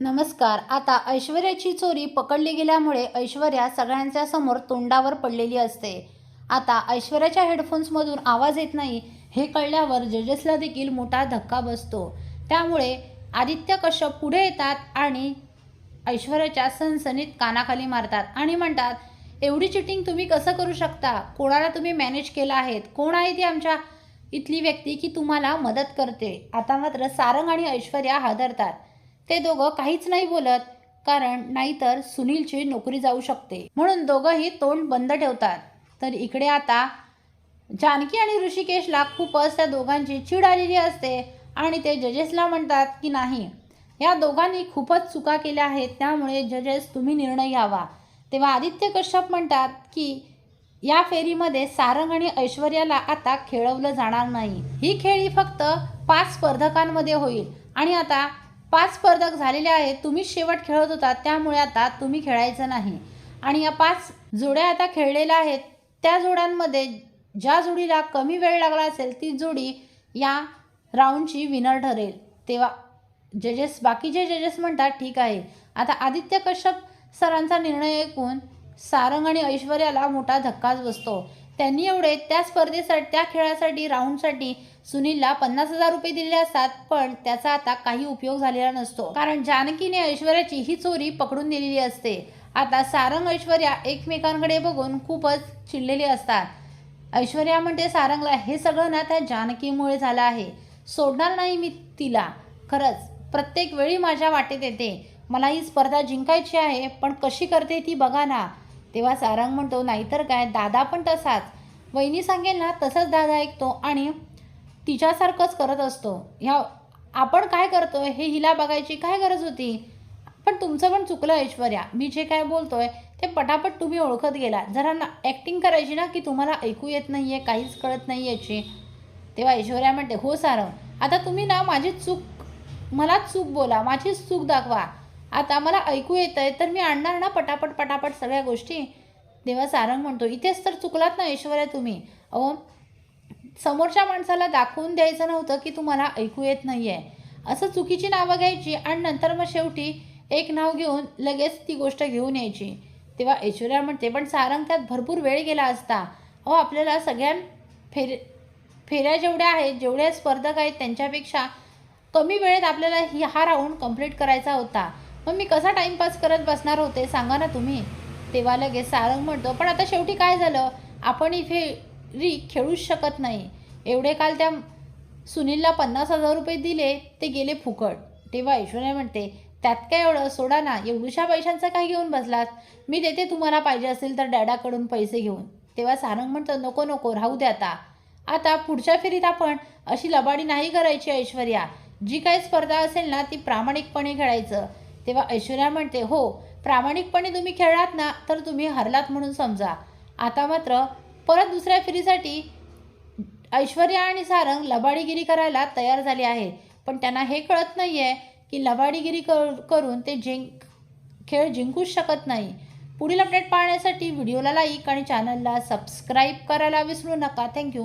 नमस्कार. आता ऐश्वर्याची चोरी पकडली गेल्यामुळे ऐश्वर्या सगळ्यांच्या समोर तोंडावर पडलेली असते. आता ऐश्वर्याच्या हेडफोन्समधून आवाज येत नाही हे कळल्यावर जजेसला देखील मोठा धक्का बसतो. त्यामुळे आदित्य कश्यप पुढे येतात आणि ऐश्वर्याच्या सनसनीत कानाखाली मारतात आणि म्हणतात एवढी चिटिंग तुम्ही कसं करू शकता? कोणाला तुम्ही मॅनेज केला आहेत? कोण आहे ती आमच्या इथली व्यक्ती की तुम्हाला मदत करते? आता मात्र सारंग आणि ऐश्वर्या हादरतात. ते दोघं काहीच नाही बोलत कारण नाहीतर सुनीलची नोकरी जाऊ शकते. म्हणून दोघंही तोंड बंद ठेवतात. तर इकडे आता जानकी आणि ऋषिकेशला खूपच त्या दोघांची चीड आलेली असते आणि ते जजेसला म्हणतात की नाही या दोघांनी खूपच चुका केल्या आहेत त्यामुळे जजेस तुम्ही निर्णय घ्यावा. तेव्हा आदित्य कश्यप म्हणतात की या फेरीमध्ये सारंग आणि ऐश्वर्याला आता खेळवलं जाणार नाही. ही खेळी फक्त पाच स्पर्धकांमध्ये होईल आणि आता पाच स्पर्धक झालेले आहेत तुम्ही शेवट खेळत होता त्यामुळे आता तुम्ही खेळायचं नाही. आणि या पाच जोड्या आता खेळलेल्या आहेत त्या जोड्यांमध्ये ज्या जोडीला कमी वेळ लागला असेल ती जोडी या राऊंडची विनर ठरेल. तेव्हा जजेस बाकीचे जजेस म्हणतात ठीक आहे. आता आदित्य कश्यप सरांचा निर्णय ऐकून सारंग आणि ऐश्वर्याला मोठा धक्काच बसतो. त्यांनी एवढे त्या स्पर्धेसाठी त्या खेळासाठी राऊंडसाठी सुनीलला पन्नास हजार रुपये दिलेले असतात पण त्याचा आता काही उपयोग झालेला नसतो. कारण जानकीने ऐश्वर्याची ही चोरी पकडून दिलेली असते. आता सारंग ऐश्वर्या एकमेकांकडे बघून खूपच चिडलेले असतात. ऐश्वर्या म्हणते सारंगला हे सगळं ना त्या जानकीमुळे झालं आहे. सोडणार नाही मी तिला. खरंच प्रत्येक वेळी माझ्या वाटेत येते. मला ही स्पर्धा जिंकायची आहे पण कशी करते ती बघा ना. तेव्हा सारंग म्हणतो नाहीतर काय? दादा पण तसाच. वहिनी सांगेल ना तसंच दादा ऐकतो आणि तिच्यासारखंच करत असतो. ह्या आपण काय करतोय? हे हिला बघायची काय गरज होती? पण तुमचं पण चुकलं ऐश्वर्या. मी जे काय बोलतोय ते पटापट तुम्ही ओळखत गेला जरा ना ॲक्टिंग करायची ना की तुम्हाला ऐकू येत नाही आहे काहीच कळत नाही याची. तेव्हा ऐश्वर्या म्हणते हो सारंग आता तुम्ही ना माझी चूक मला चूक बोला. माझी चूक दाखवा. आता मला ऐकू येतं आहे तर मी आणणार ना पटापट पटापट सगळ्या गोष्टी? देवा सारंग म्हणतो इथेच तर चुकलात ना ऐश्वर्या तुम्ही. अहो समोरच्या माणसाला दाखवून द्यायचं नव्हतं की तुम्हाला ऐकू येत नाही आहे असं चुकीची नावं घ्यायची आणि नंतर मग शेवटी एक नाव घेऊन लगेच ती गोष्ट घेऊन यायची. तेव्हा ऐश्वर्या म्हणते पण सारंग त्यात भरपूर वेळ गेला असता. अहो आपल्याला सगळ्या फेर फेऱ्या जेवढ्या आहेत जेवढ्या स्पर्धक आहेत त्यांच्यापेक्षा कमी वेळेत आपल्याला ही हा राऊंड कंप्लीट करायचा होता. मग मी कसा टाईमपास करत बसणार होते सांगा ना तुम्ही. तेव्हा लगेच सारंग म्हणतो पण आता शेवटी काय झालं? आपण इथे री खेळूच शकत नाही. एवढे काल त्या सुनीलला पन्नास हजार रुपये दिले ते गेले फुकट. तेव्हा ऐश्वर्या म्हणते त्यात काय एवढं? सोडा ना एवढ्याशा पैशांचं काय घेऊन बसलात? मी देते तुम्हाला पाहिजे असेल तर डॅडाकडून पैसे घेऊन. तेव्हा सारंग म्हणतं नको नको राहू द्या आता. आता पुढच्या फेरीत आपण अशी लबाडी नाही करायची ऐश्वर्या. जी काही स्पर्धा असेल ना ती प्रामाणिकपणे खेळायचं. तेव्हा ऐश्वर्या म्हणते हो प्रामाणिकपणे तुम्ही खेळलात ना तर तुम्ही हरलात म्हणून समजा. आता मात्र परत दुसऱ्या फेरीसाठी ऐश्वर्या आणि सारंग लबाडीगिरी करायला तयार झाले आहे. पण त्यांना हे कळत नाही आहे की लबाडीगिरी कर करून ते जिंक खेळ जिंकूच शकत नाही. पुढील अपडेट पाहण्यासाठी व्हिडिओला लाईक आणि चॅनलला सबस्क्राईब करायला विसरू नका. थँक्यू